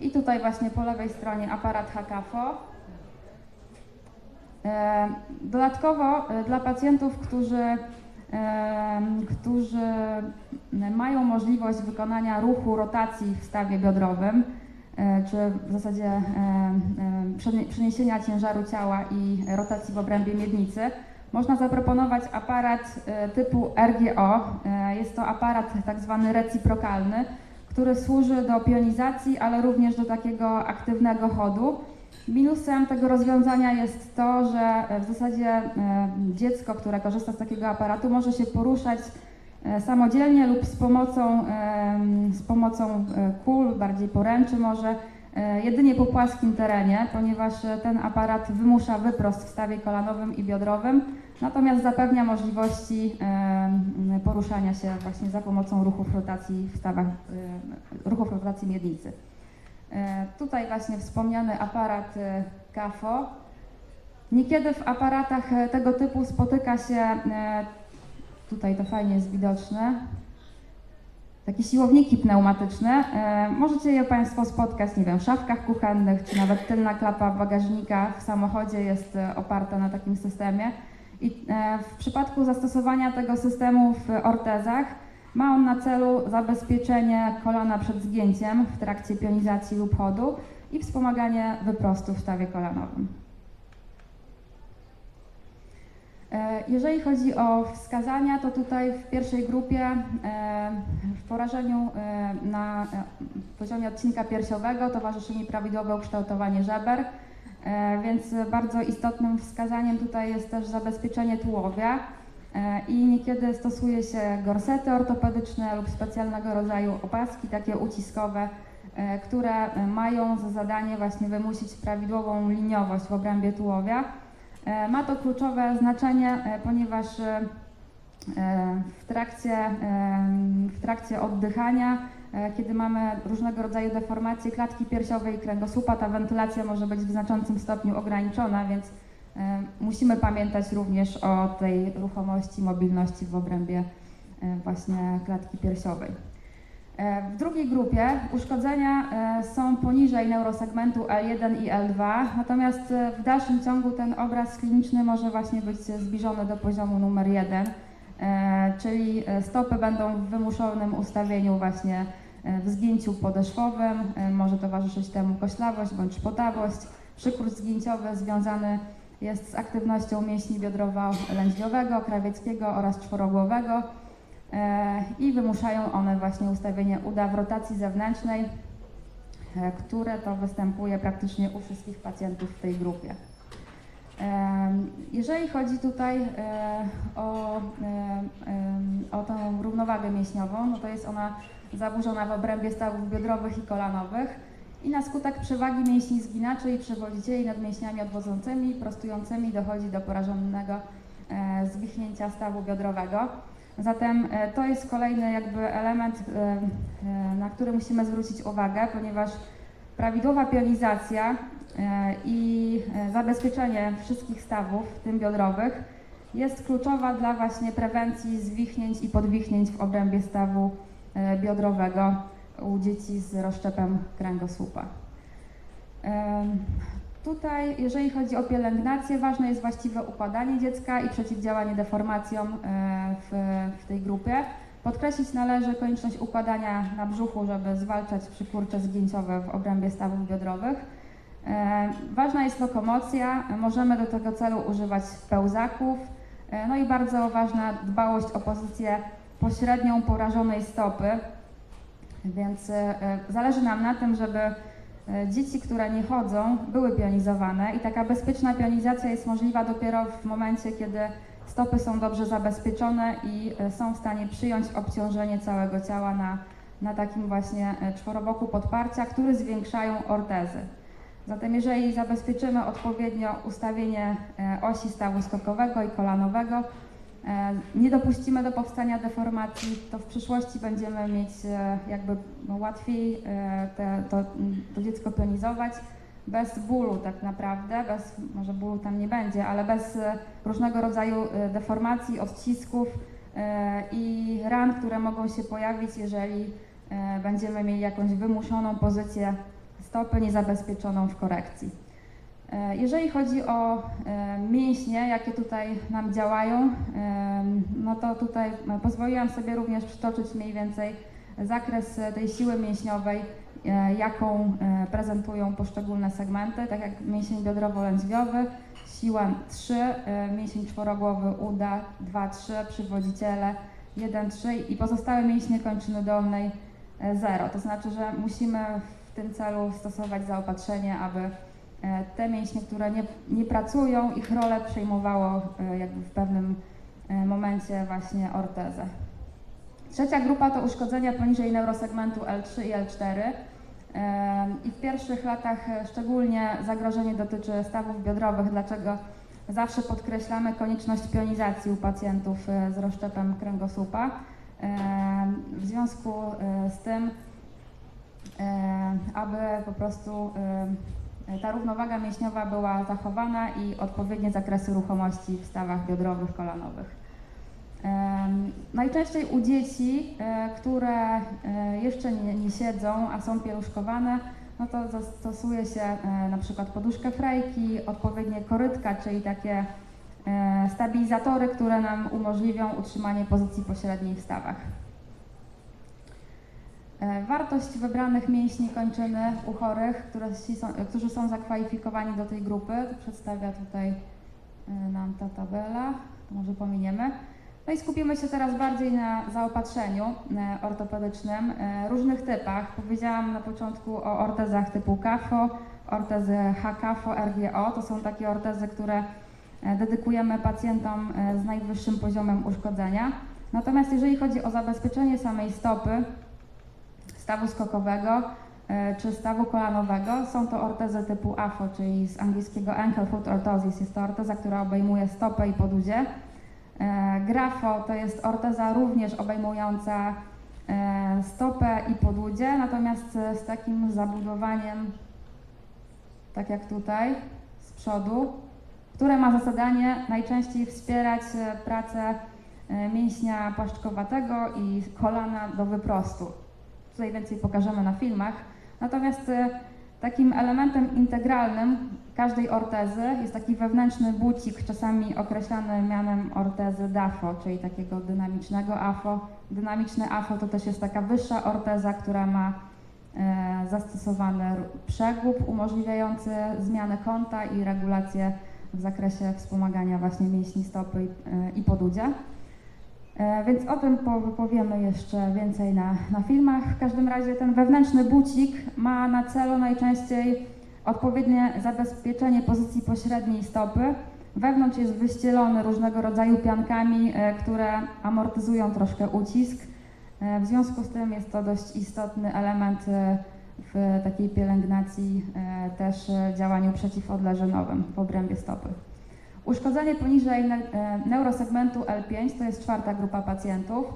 I tutaj właśnie po lewej stronie aparat HKFO. E, Dodatkowo e, dla pacjentów, którzy, e, którzy mają możliwość wykonania ruchu rotacji w stawie biodrowym, czy w zasadzie przenie- przeniesienia ciężaru ciała i rotacji w obrębie miednicy, można zaproponować aparat typu RGO. Jest to aparat tak zwany reciprokalny, który służy do pionizacji, ale również do takiego aktywnego chodu. Minusem tego rozwiązania jest to, że e, w zasadzie e, dziecko, które korzysta z takiego aparatu, może się poruszać e, samodzielnie lub z pomocą, z pomocą kul, bardziej poręczy może, jedynie po płaskim terenie, ponieważ e, ten aparat wymusza wyprost w stawie kolanowym i biodrowym, natomiast zapewnia możliwości em, poruszania się właśnie za pomocą ruchów rotacji w stawach, e, ruchów rotacji miednicy. E, Tutaj właśnie wspomniany aparat e, KAFO. Niekiedy w aparatach e, tego typu spotyka się, e, tutaj to fajnie jest widoczne, takie siłowniki pneumatyczne. E, Możecie je Państwo spotkać, nie wiem, w szafkach kuchennych, czy nawet tylna klapa bagażnika w samochodzie jest e, oparta na takim systemie. I e, w przypadku zastosowania tego systemu w ortezach ma on na celu zabezpieczenie kolana przed zgięciem w trakcie pionizacji lub chodu i wspomaganie wyprostu w stawie kolanowym. E, Jeżeli chodzi o wskazania, to tutaj w pierwszej grupie e, w porażeniu e, na e, poziomie odcinka piersiowego towarzyszy mi prawidłowe ukształtowanie żeber, e, więc bardzo istotnym wskazaniem tutaj jest też zabezpieczenie tułowia e, i niekiedy stosuje się gorsety ortopedyczne lub specjalnego rodzaju opaski, takie uciskowe, e, które e, mają za zadanie właśnie wymusić prawidłową liniowość w obrębie tułowia. E, Ma to kluczowe znaczenie, e, ponieważ e, w trakcie, w trakcie oddychania, kiedy mamy różnego rodzaju deformacje klatki piersiowej i kręgosłupa, ta wentylacja może być w znaczącym stopniu ograniczona, więc musimy pamiętać również o tej ruchomości, mobilności w obrębie właśnie klatki piersiowej. E, W drugiej grupie uszkodzenia e, są poniżej neurosegmentu L1 i L2, natomiast e, w dalszym ciągu ten obraz kliniczny może właśnie być zbliżony do poziomu numer 1, e, czyli stopy będą w wymuszonym ustawieniu właśnie w zgięciu podeszwowym, może towarzyszyć temu koślawość bądź podawość. Przykrój zgięciowy związany jest z aktywnością mięśni biodrowo-lędźwiowego, krawieckiego oraz czworogłowego i wymuszają one właśnie ustawienie uda w rotacji zewnętrznej, e, które to występuje praktycznie u wszystkich pacjentów w tej grupie. Em, Jeżeli chodzi tutaj e, o, e, o tą równowagę mięśniową, no to jest ona zaburzona w obrębie stawów biodrowych i kolanowych i na skutek przewagi mięśni zginaczy i przewodzicieli nad mięśniami odwodzącymi, prostującymi dochodzi do porażonego e, zwichnięcia stawu biodrowego. Zatem e, to jest kolejny jakby element, e, e, na który musimy zwrócić uwagę, ponieważ prawidłowa pionizacja i zabezpieczenie wszystkich stawów, w tym biodrowych, jest kluczowa dla właśnie prewencji zwichnięć i podwichnięć w obrębie stawu biodrowego u dzieci z rozszczepem kręgosłupa. Tutaj, jeżeli chodzi o pielęgnację, ważne jest właściwe układanie dziecka i przeciwdziałanie deformacjom e, w, w tej grupie. Podkreślić należy konieczność układania na brzuchu, żeby zwalczać przykurcze zgięciowe w obrębie stawów biodrowych. E, Ważna jest lokomocja, możemy do tego celu używać pełzaków. E, No i bardzo ważna dbałość o pozycję pośrednią porażonej stopy, więc zależy nam na tym, żeby dzieci, które nie chodzą, były pionizowane i taka bezpieczna pionizacja jest możliwa dopiero w momencie, kiedy stopy są dobrze zabezpieczone i e, są w stanie przyjąć obciążenie całego ciała na, na takim właśnie e, czworoboku podparcia, który zwiększają ortezy. Zatem jeżeli zabezpieczymy odpowiednio ustawienie e, osi stawu skokowego i kolanowego, e, nie dopuścimy do powstania deformacji, to w przyszłości będziemy mieć e, jakby no, łatwiej e, te, to, to dziecko pionizować bez bólu tak naprawdę, bez, może bólu tam nie będzie, ale bez e, różnego rodzaju e, deformacji, odcisków e, i ran, które mogą się pojawić, jeżeli e, będziemy mieli jakąś wymuszoną pozycję stopy niezabezpieczoną w korekcji. E, Jeżeli chodzi o e, mięśnie, jakie tutaj nam działają, em, no to tutaj e, pozwoliłam sobie również przytoczyć mniej więcej zakres e, tej siły mięśniowej, e, jaką e, prezentują poszczególne segmenty, tak jak mięsień biodrowo-lędźwiowy, siła 3, e, mięsień czworogłowy uda 2-3, przywodziciele 1-3 i pozostałe mięśnie kończyny dolnej 0. To znaczy, że musimy w tym celu stosować zaopatrzenie, aby e, te mięśnie, które nie, nie pracują, ich rolę przejmowało e, jakby w pewnym e, momencie właśnie ortezę. Trzecia grupa to uszkodzenia poniżej neurosegmentu L3 i L4. Em, I w pierwszych latach e, szczególnie zagrożenie dotyczy stawów biodrowych, dlaczego zawsze podkreślamy konieczność pionizacji u pacjentów e, z rozszczepem kręgosłupa. W związku e, z tym, e, aby po prostu e, ta równowaga mięśniowa była zachowana i odpowiednie zakresy ruchomości w stawach biodrowych, kolanowych. Najczęściej u dzieci, e, które e, jeszcze nie, nie siedzą, a są pieluszkowane, no to zastosuje się e, na przykład poduszkę frejki, odpowiednie korytka, czyli takie e, stabilizatory, które nam umożliwią utrzymanie pozycji pośredniej w stawach. E, Wartość wybranych mięśni kończyny u chorych, którzy są zakwalifikowani do tej grupy, przedstawia tutaj e, nam ta tabela, to może pominiemy. No i skupimy się teraz bardziej na zaopatrzeniu e, ortopedycznym, różnych typach. Powiedziałam na początku o ortezach typu KAFO, ortezy HKAFO, RGO. To są takie ortezy, które dedykujemy pacjentom z najwyższym poziomem uszkodzenia. Natomiast jeżeli chodzi o zabezpieczenie samej stopy, stawu skokowego e, czy stawu kolanowego, są to ortezy typu AFO, czyli z angielskiego Ankle Foot Orthosis. Jest to orteza, która obejmuje stopę i podudzie. E, Grafo to jest orteza również obejmująca e, stopę i podłudzie, natomiast z takim zabudowaniem, tak jak tutaj, z przodu, które ma za zadanie najczęściej wspierać pracę mięśnia płaszczkowatego i kolana do wyprostu. Tutaj więcej pokażemy na filmach. Natomiast e, takim elementem integralnym każdej ortezy jest taki wewnętrzny bucik, czasami określany mianem ortezy DAFO, czyli takiego dynamicznego AFO. Dynamiczny AFO to też jest taka wyższa orteza, która ma e, zastosowany przegub umożliwiający zmianę kąta i regulację w zakresie wspomagania właśnie mięśni stopy i, e, i podudzia. E, Więc o tym po- powiemy jeszcze więcej na, na filmach. W każdym razie ten wewnętrzny bucik ma na celu najczęściej odpowiednie zabezpieczenie pozycji pośredniej stopy. Wewnątrz jest wyścielony różnego rodzaju piankami, e, które amortyzują troszkę ucisk. E, W związku z tym jest to dość istotny element w takiej pielęgnacji, też działaniu przeciwodleżynowym w obrębie stopy. Uszkodzenie poniżej e, neurosegmentu L5 to jest czwarta grupa pacjentów.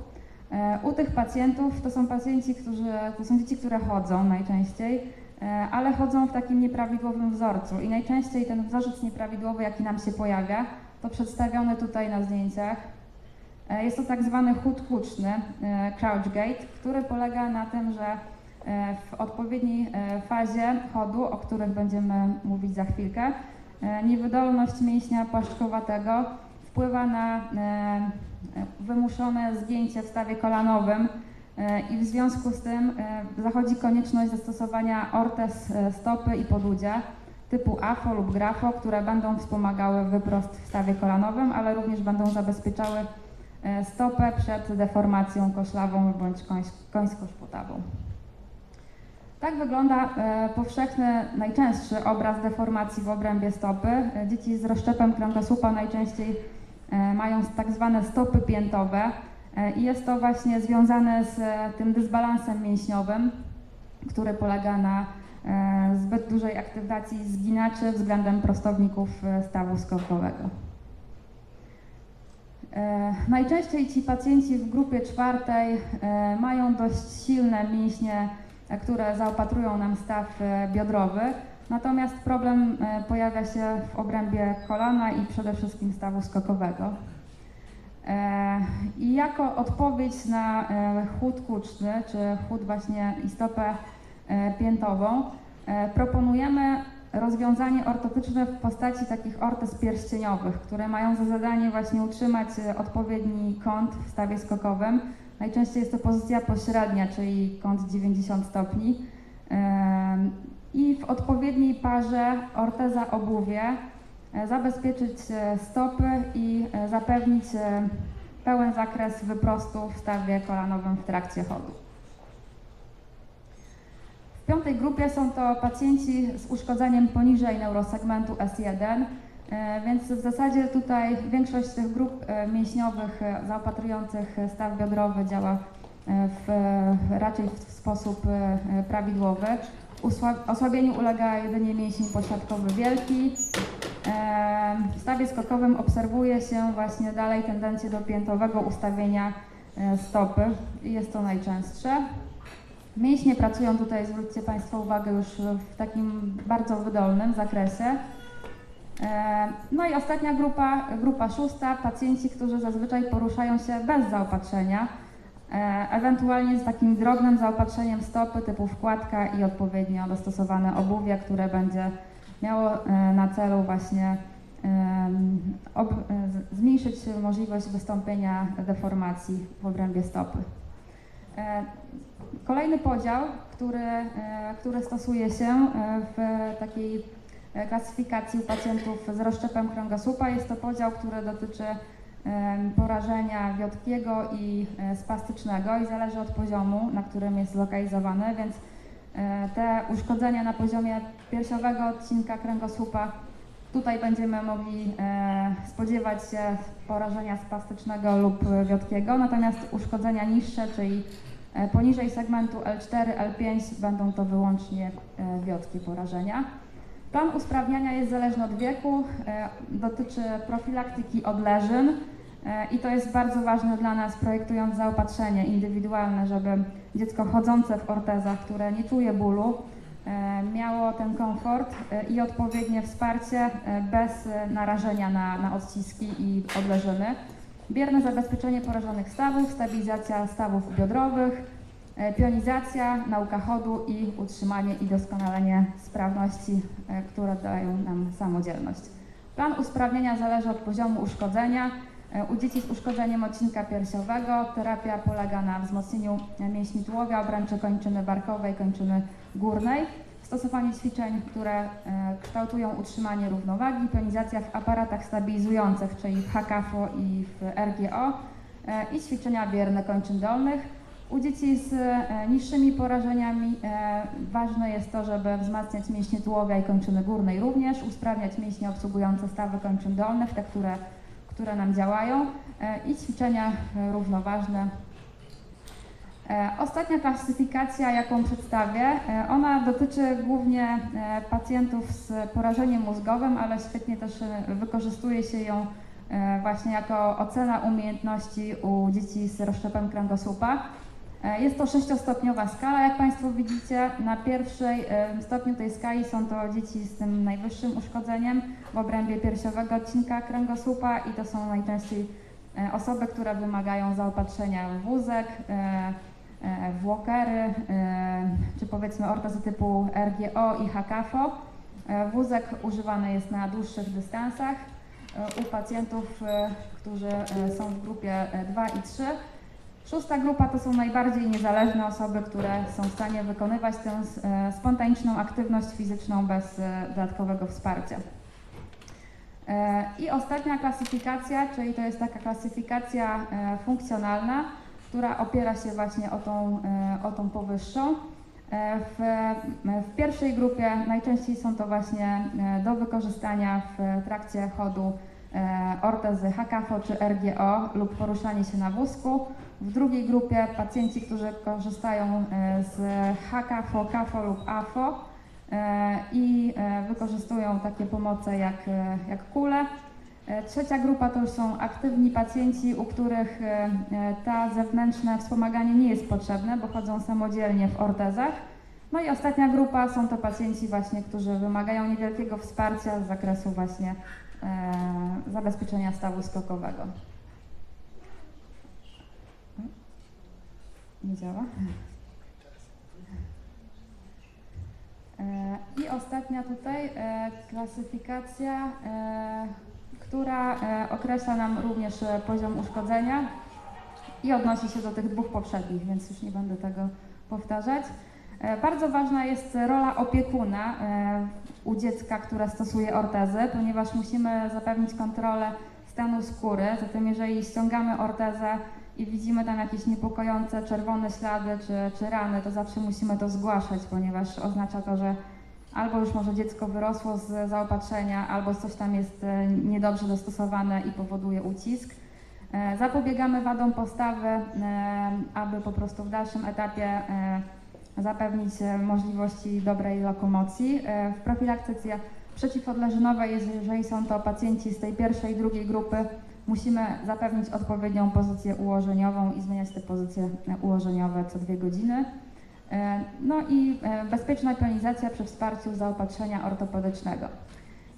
E, U tych pacjentów to są pacjenci, którzy, to są dzieci, które chodzą najczęściej, e, ale chodzą w takim nieprawidłowym wzorcu i najczęściej ten wzorzec nieprawidłowy, jaki nam się pojawia, to przedstawiony tutaj na zdjęciach. Jest to tak zwany chód huczny, crouch gait, który polega na tym, że w odpowiedniej fazie chodu, o których będziemy mówić za chwilkę, Niewydolność mięśnia płaszczkowatego wpływa na e, e, wymuszone zgięcie w stawie kolanowym e, i w związku z tym e, zachodzi konieczność zastosowania ortez e, stopy i podudzia typu AFO lub GRAFO, które będą wspomagały wyprost w stawie kolanowym, ale również będą zabezpieczały e, stopę przed deformacją koślawą bądź końs- końsko-szputawą. Tak wygląda e, powszechny, najczęstszy obraz deformacji w obrębie stopy. E, Dzieci z rozszczepem kręgosłupa najczęściej e, mają tak zwane stopy piętowe i jest to właśnie związane z tym dysbalansem mięśniowym, który polega na zbyt dużej aktywacji zginaczy względem prostowników stawu skokowego. Najczęściej ci pacjenci w grupie czwartej mają dość silne mięśnie, które zaopatrują nam staw e, biodrowy. Natomiast problem e, pojawia się w obrębie kolana i przede wszystkim stawu skokowego. E, I jako odpowiedź na chód kuczny, czy chód właśnie i stopę piętową, Proponujemy rozwiązanie ortotyczne w postaci takich ortez pierścieniowych, które mają za zadanie właśnie utrzymać odpowiedni kąt w stawie skokowym. Najczęściej jest to pozycja pośrednia, czyli kąt 90 stopni. I w odpowiedniej parze orteza obuwie e, zabezpieczyć e, stopy i e, zapewnić pełen zakres wyprostu w stawie kolanowym w trakcie chodu. W piątej grupie są to pacjenci z uszkodzeniem poniżej neurosegmentu S1, e, więc w zasadzie tutaj większość tych grup e, mięśniowych e, zaopatrujących staw biodrowy działa e, w, raczej w sposób e, prawidłowy. Osłabieniu ulega jedynie mięsień pośladkowy wielki. E, W stawie skokowym obserwuje się właśnie dalej tendencję do piętowego ustawienia e, stopy jest to najczęstsze. Mięśnie pracują tutaj, zwróćcie Państwo uwagę, już w takim bardzo wydolnym zakresie. E, No i ostatnia grupa, grupa szósta, pacjenci, którzy zazwyczaj poruszają się bez zaopatrzenia, e, ewentualnie z takim drobnym zaopatrzeniem stopy typu wkładka i odpowiednio dostosowane obuwie, które będzie miało e, na celu właśnie zmniejszyć możliwość wystąpienia deformacji w obrębie stopy. Kolejny podział, który, który stosuje się w takiej klasyfikacji u pacjentów z rozszczepem kręgosłupa jest to podział, który dotyczy porażenia wiotkiego i e, spastycznego i zależy od poziomu, na którym jest zlokalizowany, więc e, te uszkodzenia na poziomie piersiowego odcinka kręgosłupa Tutaj będziemy mogli e, spodziewać się porażenia spastycznego lub wiotkiego, natomiast uszkodzenia niższe, czyli e, poniżej segmentu L4, L5 będą to wyłącznie e, wiotkie porażenia. Plan usprawniania jest zależny od wieku, e, dotyczy profilaktyki odleżyn e, i to jest bardzo ważne dla nas, projektując zaopatrzenie indywidualne, żeby dziecko chodzące w ortezach, które nie czuje bólu, e, miało ten komfort i odpowiednie wsparcie bez narażenia na, na odciski i odleżyny. Bierne zabezpieczenie porażonych stawów, stabilizacja stawów biodrowych, pionizacja, nauka chodu i utrzymanie i doskonalenie sprawności, e, które dają nam samodzielność. Plan usprawnienia zależy od poziomu uszkodzenia. E, U dzieci z uszkodzeniem odcinka piersiowego terapia polega na wzmocnieniu e, mięśni tułowia, obręczy kończyny barkowej, kończyny górnej, stosowanie ćwiczeń, które e, kształtują utrzymanie równowagi, pionizacja w aparatach stabilizujących, czyli w HKFO i w RGO e, i ćwiczenia bierne kończyn dolnych. U dzieci z e, niższymi porażeniami e, ważne jest to, żeby wzmacniać mięśnie tułowia i kończyny górnej również, usprawniać mięśnie obsługujące stawy kończyn dolnych, te, które, które nam działają e, i ćwiczenia równoważne Ostatnia klasyfikacja, jaką przedstawię, ona dotyczy głównie pacjentów z porażeniem mózgowym, ale świetnie też wykorzystuje się ją właśnie jako ocena umiejętności u dzieci z rozszczepem kręgosłupa. E, Jest to sześciostopniowa skala, jak Państwo widzicie. Na pierwszej e, stopniu tej skali są to dzieci z tym najwyższym uszkodzeniem w obrębie piersiowego odcinka kręgosłupa i to są najczęściej e, osoby, które wymagają zaopatrzenia w wózek, w czy powiedzmy ortozy typu RGO i HKFO. Wózek używany jest na dłuższych dystansach u pacjentów, którzy są w grupie e, 2 i 3. Szósta grupa to są najbardziej niezależne osoby, które są w stanie wykonywać tę e, spontaniczną aktywność fizyczną bez e, dodatkowego wsparcia. E, I ostatnia klasyfikacja, czyli to jest taka klasyfikacja funkcjonalna, która opiera się właśnie o tą, o tą powyższą. W, w pierwszej grupie najczęściej są to właśnie do wykorzystania w trakcie chodu ortezy HKFO czy RGO lub poruszanie się na wózku. W drugiej grupie pacjenci, którzy korzystają e, z HKFO, KAFO lub AFO e, i e, wykorzystują takie pomoce jak, e, jak kule. E, Trzecia grupa to już są aktywni pacjenci, u których e, e, ta zewnętrzne wspomaganie nie jest potrzebne, bo chodzą samodzielnie w ortezach. No i ostatnia grupa są to pacjenci właśnie, którzy wymagają niewielkiego wsparcia z zakresu właśnie e, zabezpieczenia stawu skokowego. Nie działa. E, ostatnia tutaj e, klasyfikacja, e, która e, określa nam również e, poziom uszkodzenia i odnosi się do tych dwóch poprzednich, więc już nie będę tego powtarzać. E, Bardzo ważna jest rola opiekuna e, u dziecka, które stosuje ortezy, ponieważ musimy zapewnić kontrolę stanu skóry. Zatem jeżeli ściągamy ortezę i widzimy tam jakieś niepokojące czerwone ślady czy, czy rany, to zawsze musimy to zgłaszać, ponieważ oznacza to, że albo już może dziecko wyrosło z zaopatrzenia, albo coś tam jest e, niedobrze dostosowane i powoduje ucisk. Zapobiegamy wadom postawy, aby po prostu w dalszym etapie zapewnić e, możliwości dobrej lokomocji. E, W profilaktyce przeciwodleżynowej, jeżeli są to pacjenci z tej pierwszej i drugiej grupy, musimy zapewnić odpowiednią pozycję ułożeniową i zmieniać te pozycje e, ułożeniowe co dwie godziny. No i bezpieczna pionizacja przy wsparciu zaopatrzenia ortopedycznego.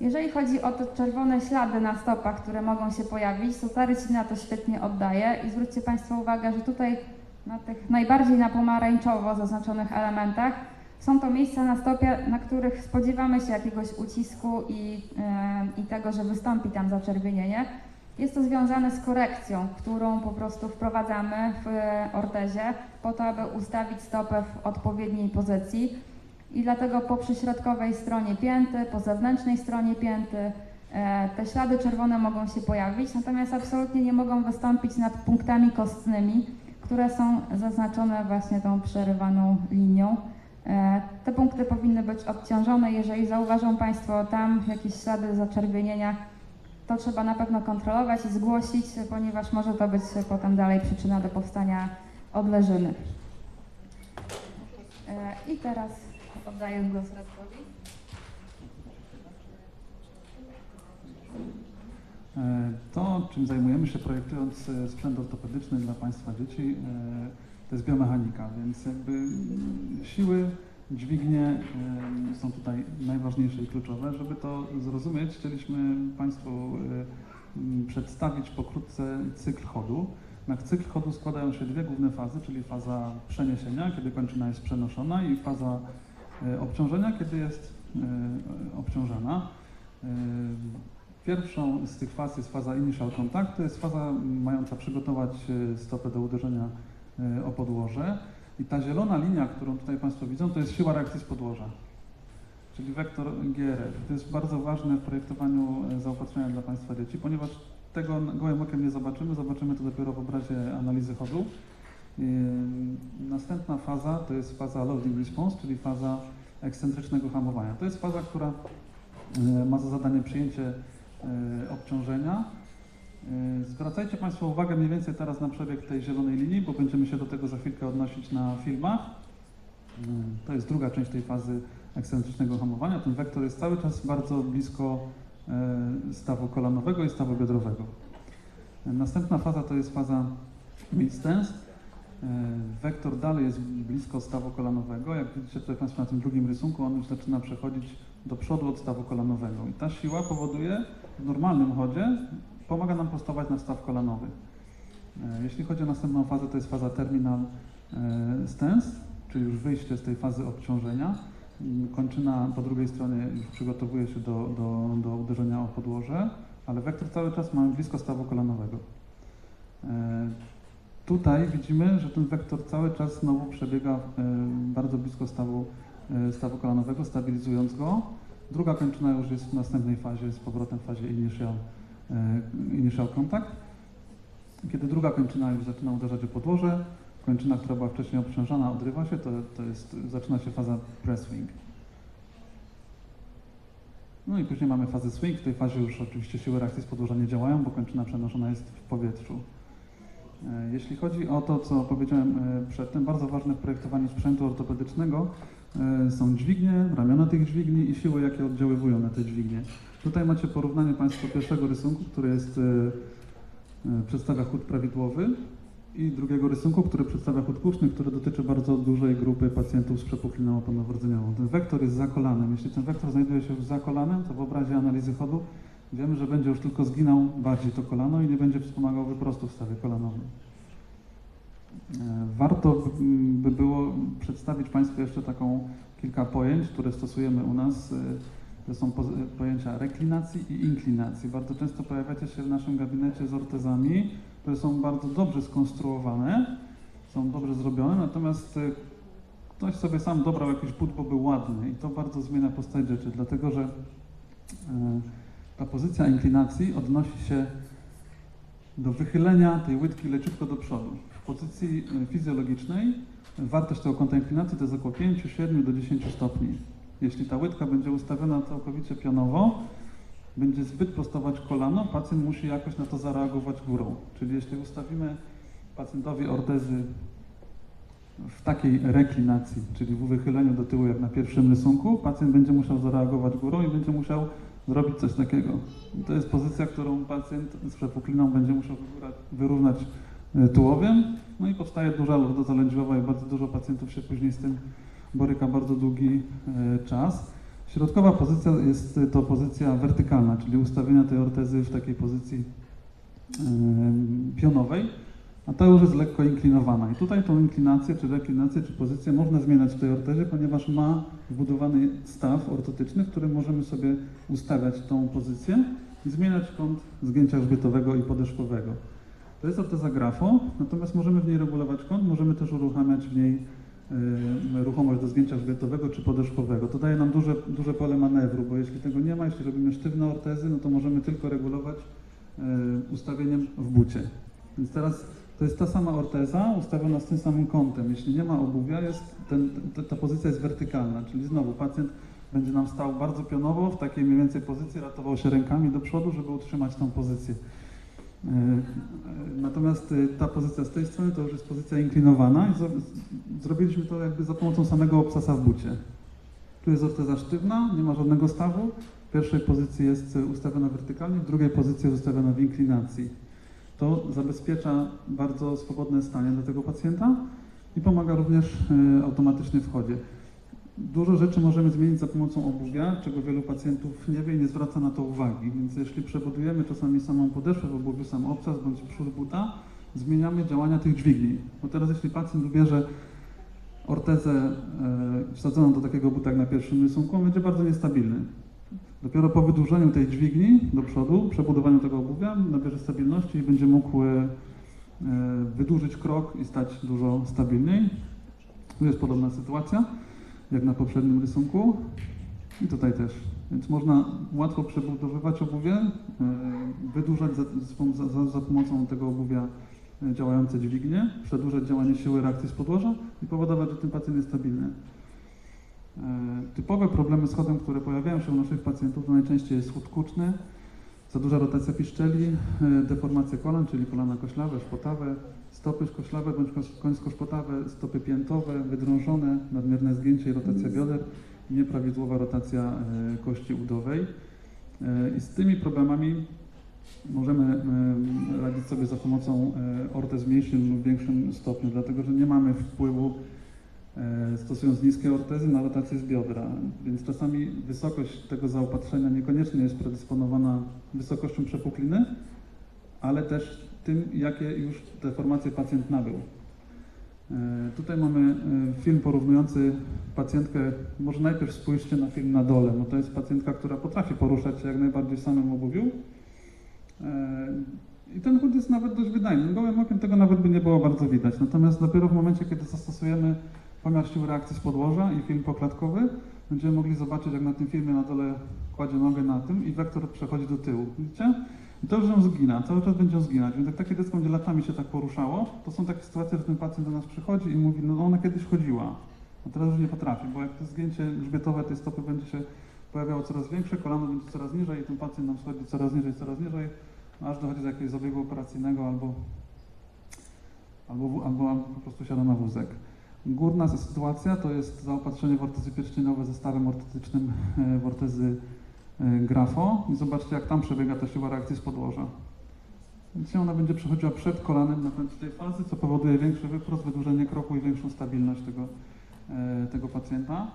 Jeżeli chodzi o te czerwone ślady na stopach, które mogą się pojawić, to ta rycina to świetnie oddaje i zwróćcie Państwo uwagę, że tutaj na tych najbardziej na pomarańczowo zaznaczonych elementach są to miejsca na stopie, na których spodziewamy się jakiegoś ucisku i, i tego, że wystąpi tam zaczerwienienie. Jest to związane z korekcją, którą po prostu wprowadzamy w e, ortezie po to, aby ustawić stopę w odpowiedniej pozycji. I dlatego po przyśrodkowej stronie pięty, po zewnętrznej stronie pięty e, te ślady czerwone mogą się pojawić, natomiast absolutnie nie mogą wystąpić nad punktami kostnymi, które są zaznaczone właśnie tą przerywaną linią. E, Te punkty powinny być odciążone. Jeżeli zauważą Państwo tam jakieś ślady zaczerwienienia, to trzeba na pewno kontrolować i zgłosić, ponieważ może to być potem dalej przyczyna do powstania odleżyny. E, I teraz oddaję głos Radkowi. To, czym zajmujemy się projektując e, sprzęt ortopedyczny dla Państwa dzieci, e, to jest biomechanika, więc jakby mm, siły, dźwignie e, są tutaj najważniejsze i kluczowe. Żeby to zrozumieć, chcieliśmy Państwu e, m, przedstawić pokrótce cykl chodu. Na cykl chodu składają się dwie główne fazy, czyli faza przeniesienia, kiedy kończyna jest przenoszona i faza e, obciążenia, kiedy jest e, obciążana. Pierwszą z tych faz jest faza initial contact, to jest faza mająca przygotować e, stopę do uderzenia e, o podłoże. I ta zielona linia, którą tutaj Państwo widzą, to jest siła reakcji z podłoża, czyli wektor GRF. To jest bardzo ważne w projektowaniu e, zaopatrzenia dla Państwa dzieci, ponieważ tego gołym okiem nie zobaczymy, zobaczymy to dopiero w obrazie analizy chodu. Ym, Następna faza to jest faza loading response, czyli faza ekscentrycznego hamowania. To jest faza, która ma za zadanie przyjęcie obciążenia. E, Zwracajcie Państwo uwagę mniej więcej teraz na przebieg tej zielonej linii, bo będziemy się do tego za chwilkę odnosić na filmach. E, To jest druga część tej fazy ekscentrycznego hamowania. Ten wektor jest cały czas bardzo blisko e, stawu kolanowego i stawu biodrowego. E, Następna faza to jest faza mid stance. E, Wektor dalej jest blisko stawu kolanowego. Jak widzicie tutaj Państwo na tym drugim rysunku, on już zaczyna przechodzić do przodu od stawu kolanowego. I ta siła powoduje w normalnym chodzie, pomaga nam prostować na staw kolanowy. E, Jeśli chodzi o następną fazę, to jest faza terminal e, stance, czyli już wyjście z tej fazy obciążenia. Mm, Kończyna po drugiej stronie już przygotowuje się do, do, do uderzenia o podłoże, ale wektor cały czas mamy blisko stawu kolanowego. Tutaj widzimy, że ten wektor cały czas znowu przebiega e, bardzo blisko stawu, e, stawu kolanowego, stabilizując go. Druga kończyna już jest w następnej fazie, z powrotem w fazie initial, e, initial contact. Kiedy druga kończyna już zaczyna uderzać o podłoże, kończyna, która była wcześniej obciążana, odrywa się, to, to jest, zaczyna się faza press swing. No i później mamy fazę swing. W tej fazie już oczywiście siły reakcji z podłoża nie działają, bo kończyna przenoszona jest w powietrzu. E, Jeśli chodzi o to, co powiedziałem e, przedtem, bardzo ważne w projektowaniu sprzętu ortopedycznego e, są dźwignie, ramiona tych dźwigni i siły, jakie oddziaływują na te dźwignie. Tutaj macie porównanie Państwo pierwszego rysunku, który jest, przedstawia chód prawidłowy i drugiego rysunku, który przedstawia chód kuszny, który dotyczy bardzo dużej grupy pacjentów z przepukliną oponowrodzenioną. Ten wektor jest za kolanem. Jeśli ten wektor znajduje się już za kolanem, to w obrazie analizy chodu wiemy, że będzie już tylko zginał bardziej to kolano i nie będzie wspomagał wyprostu w stawie kolanowym. E, Warto by- by było przedstawić Państwu jeszcze taką kilka pojęć, które stosujemy u nas. y, To są pojęcia reklinacji i inklinacji. Bardzo często pojawiacie się w naszym gabinecie z ortezami, które są bardzo dobrze skonstruowane, są dobrze zrobione, natomiast y, ktoś sobie sam dobrał jakiś but, bo był ładny i to bardzo zmienia postać rzeczy, dlatego że ta pozycja inklinacji odnosi się do wychylenia tej łydki leciutko do przodu. W pozycji y, fizjologicznej wartość tego kąta inklinacji to jest około 5, 7 do 10 stopni. Jeśli ta łydka będzie ustawiona całkowicie pionowo, będzie zbyt prostować kolano, pacjent musi jakoś na to zareagować górą. Czyli jeśli ustawimy pacjentowi ortezy w takiej reklinacji, czyli w wychyleniu do tyłu jak na pierwszym rysunku, pacjent będzie musiał zareagować górą i będzie musiał zrobić coś takiego. I to jest pozycja, którą pacjent z przepukliną będzie musiał wyrównać, e, tułowiem, no i powstaje duża lordoza lędźwiowa i bardzo dużo pacjentów się później z tym boryka bardzo długi e, czas. Środkowa pozycja jest to pozycja wertykalna, czyli ustawienia tej ortezy w takiej pozycji pionowej, a ta już jest lekko inklinowana. I tutaj tą inklinację, czy reklinację, czy pozycję można zmieniać w tej ortezie, ponieważ ma wbudowany staw ortotyczny, w którym możemy sobie ustawiać tą pozycję i zmieniać kąt zgięcia grzbietowego i podeszwowego. To jest orteza grafo, natomiast możemy w niej regulować kąt, możemy też uruchamiać w niej e, ruchomość do zgięcia grzbietowego czy podeszwowego. To daje nam duże, duże pole manewru, bo jeśli tego nie ma, jeśli robimy sztywne ortezy, no to możemy tylko regulować e, ustawieniem w bucie. Więc teraz to jest ta sama orteza ustawiona z tym samym kątem. Jeśli nie ma obuwia, jest ten, ta, ta pozycja jest wertykalna, czyli znowu pacjent będzie nam stał bardzo pionowo w takiej mniej więcej pozycji, ratował się rękami do przodu, żeby utrzymać tą pozycję. E, e, Natomiast e, ta pozycja z tej strony to już jest pozycja inklinowana i zro- zrobiliśmy to jakby za pomocą samego obsasa w bucie. Tu jest orteza sztywna, nie ma żadnego stawu. W pierwszej pozycji jest ustawiona wertykalnie, w drugiej pozycji jest ustawiona w inklinacji. To zabezpiecza bardzo swobodne stanie dla tego pacjenta i pomaga również e, automatycznie w chodzie. Dużo rzeczy możemy zmienić za pomocą obuwia, czego wielu pacjentów nie wie i nie zwraca na to uwagi. Więc jeśli przebudujemy czasami samą podeszwę w obuwiu, sam obcas bądź przód buta, zmieniamy działania tych dźwigni. Bo teraz jeśli pacjent wybierze ortezę e, wsadzoną do takiego buta jak na pierwszym rysunku, on będzie bardzo niestabilny. Dopiero po wydłużeniu tej dźwigni do przodu, przebudowaniu tego obuwia, nabierze stabilności i będzie mógł e, e, wydłużyć krok i stać dużo stabilniej. Tu jest podobna sytuacja jak na poprzednim rysunku i tutaj też. Więc można łatwo przebudowywać obuwie, e, wydłużać za, za, za, pomocą tego obuwia działające dźwignie, przedłużać działanie siły reakcji z podłoża i powodować, że ten pacjent jest stabilny. E, Typowe problemy z chodem, które pojawiają się u naszych pacjentów, to najczęściej jest chód kuczny, za duża rotacja piszczeli, e, deformacja kolan, czyli kolana koślawe, szpotawe, stopy koślawe bądź kos- końsko-szpotawe, stopy piętowe, wydrążone, nadmierne zgięcie i rotacja bioder, nieprawidłowa rotacja e, kości udowej. I z tymi problemami możemy radzić sobie za pomocą ortez w mniejszym lub większym stopniu, dlatego że nie mamy wpływu stosując niskie ortezy na rotację z biodra, więc czasami wysokość tego zaopatrzenia niekoniecznie jest predysponowana wysokością przepukliny, ale też tym, jakie już deformacje pacjent nabył. E, Tutaj mamy e, film porównujący pacjentkę, może najpierw spójrzcie na film na dole, no to jest pacjentka, która potrafi poruszać się jak najbardziej w samym obuwiu. E, I ten chód jest nawet dość wydajny. Gołym okiem tego nawet by nie było bardzo widać. Natomiast dopiero w momencie, kiedy zastosujemy pomiar siły reakcji z podłoża i film poklatkowy, będziemy mogli zobaczyć, jak na tym filmie na dole kładzie nogę na tym i wektor przechodzi do tyłu. Widzicie? I to już ją zgina, cały czas będzie ją zginać. Więc jak takie dziecko będzie latami się tak poruszało, to są takie sytuacje, że ten pacjent do nas przychodzi i mówi, no ona kiedyś chodziła, a teraz już nie potrafi, bo jak to zgięcie grzbietowe tej stopy będzie się pojawiało coraz większe, kolano będzie coraz niżej i ten pacjent nam schodzi coraz niżej, coraz niżej, aż dochodzi do jakiegoś zabiegu operacyjnego albo, albo, albo, albo po prostu siada na wózek. Górna sytuacja to jest zaopatrzenie w ortezy pierścieniowe ze stawem ortetycznym e, w ortezy e, grafo i zobaczcie jak tam przebiega ta siła reakcji z podłoża. Więc ona będzie przechodziła przed kolanem na końcu tej fazy, co powoduje większy wyprost, wydłużenie kroku i większą stabilność tego, e, tego pacjenta.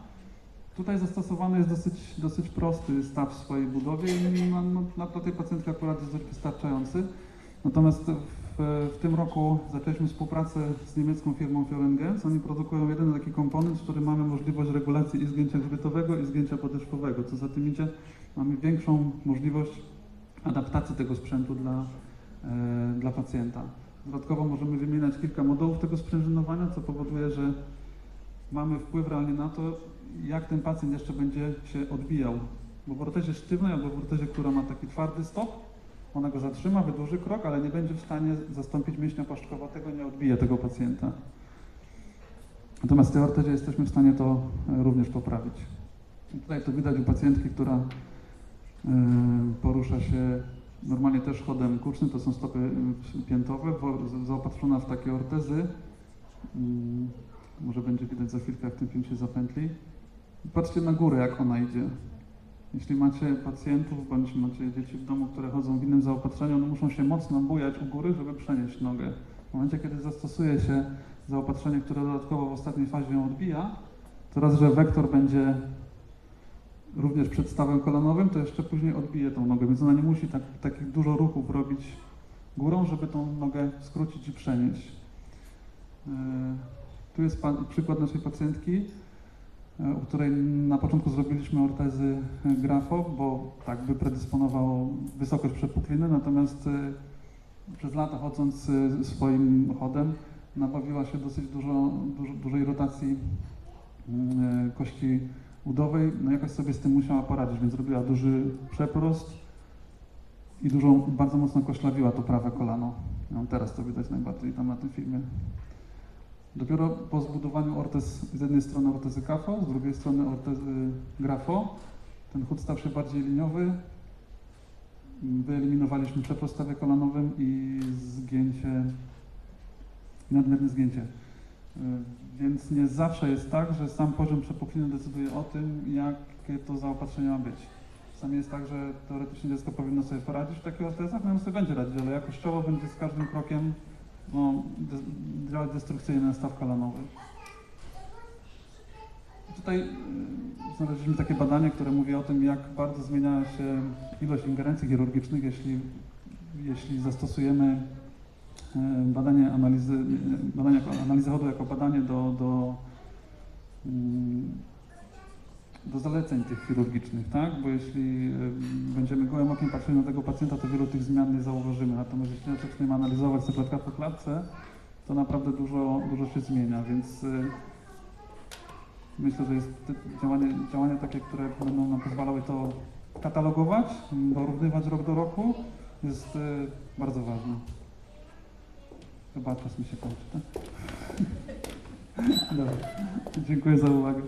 Tutaj zastosowany jest dosyć, dosyć prosty staw w swojej budowie i na, na, na dla tej pacjentki akurat jest dość wystarczający. Natomiast w w, tym roku zaczęliśmy współpracę z niemiecką firmą Fiorengens. Oni produkują jeden taki komponent, w którym mamy możliwość regulacji i zgięcia grzbietowego i zgięcia podeszwowego. Co za tym idzie, mamy większą możliwość adaptacji tego sprzętu dla, e, dla pacjenta. Dodatkowo możemy wymieniać kilka modułów tego sprężynowania, co powoduje, że mamy wpływ realnie na to, jak ten pacjent jeszcze będzie się odbijał. Bo w ortezie sztywnej albo w ortezie, która ma taki twardy stop, ona go zatrzyma, wydłuży krok, ale nie będzie w stanie zastąpić mięśnia paszczkowatego, nie odbije tego pacjenta. Natomiast w tej ortezie jesteśmy w stanie to e, również poprawić. I tutaj to widać u pacjentki, która e, porusza się normalnie też chodem kucznym, to są stopy e, piętowe, zaopatrzona w takie ortezy. Mm, Może będzie widać za chwilkę, jak ten film się zapętli. Patrzcie na górę, jak ona idzie. Jeśli macie pacjentów, bądź macie dzieci w domu, które chodzą w innym zaopatrzeniu, one muszą się mocno bujać u góry, żeby przenieść nogę. W momencie, kiedy zastosuje się zaopatrzenie, które dodatkowo w ostatniej fazie ją odbija, to raz, że wektor będzie również przed stawem kolanowym, to jeszcze później odbije tą nogę, więc ona nie musi tak, takich dużo ruchów robić górą, żeby tą nogę skrócić i przenieść. Yy, Tu jest pan, przykład naszej pacjentki, u której na początku zrobiliśmy ortezy e, grafo, bo tak by predysponowało wysokość przepukliny, natomiast e, przez lata chodząc e, swoim chodem nabawiła się dosyć dużo, dużo, dużej rotacji mm, e, kości udowej, no jakoś sobie z tym musiała poradzić, więc zrobiła duży przeprost i dużą, bardzo mocno koślawiła to prawe kolano. No, teraz to widać najbardziej tam na tym filmie. Dopiero po zbudowaniu ortez, z jednej strony ortezy KAFO, z drugiej strony ortezy grafo, ten chód stał się bardziej liniowy. Wyeliminowaliśmy przeprost stawie kolanowym i zgięcie, nadmierne zgięcie. Y, Więc nie zawsze jest tak, że sam poziom przepukliny decyduje o tym, jakie to zaopatrzenie ma być. Czasami jest tak, że teoretycznie dziecko powinno sobie poradzić w takich ortezach, no ono sobie będzie radzić, ale jakościowo będzie z każdym krokiem no, de- działać destrukcyjnie na staw kolanowy. Tutaj y, znaleźliśmy takie badanie, które mówi o tym, jak bardzo zmienia się ilość ingerencji chirurgicznych, jeśli, jeśli zastosujemy y, badanie analizy, y, badanie analizę chodu jako badanie do, do, mm, do zaleceń tych chirurgicznych, tak? Bo jeśli będziemy gołym okiem patrzyli na tego pacjenta, to wielu tych zmian nie zauważymy. Natomiast jeśli zaczniemy analizować sobie klatka po klatce, to naprawdę dużo, dużo się zmienia, więc y, myślę, że jest działanie, działania takie, które będą nam pozwalały to katalogować, porównywać rok do roku, jest y, bardzo ważne. Chyba czas mi się kończy, tak? Dobra. Dziękuję za uwagę.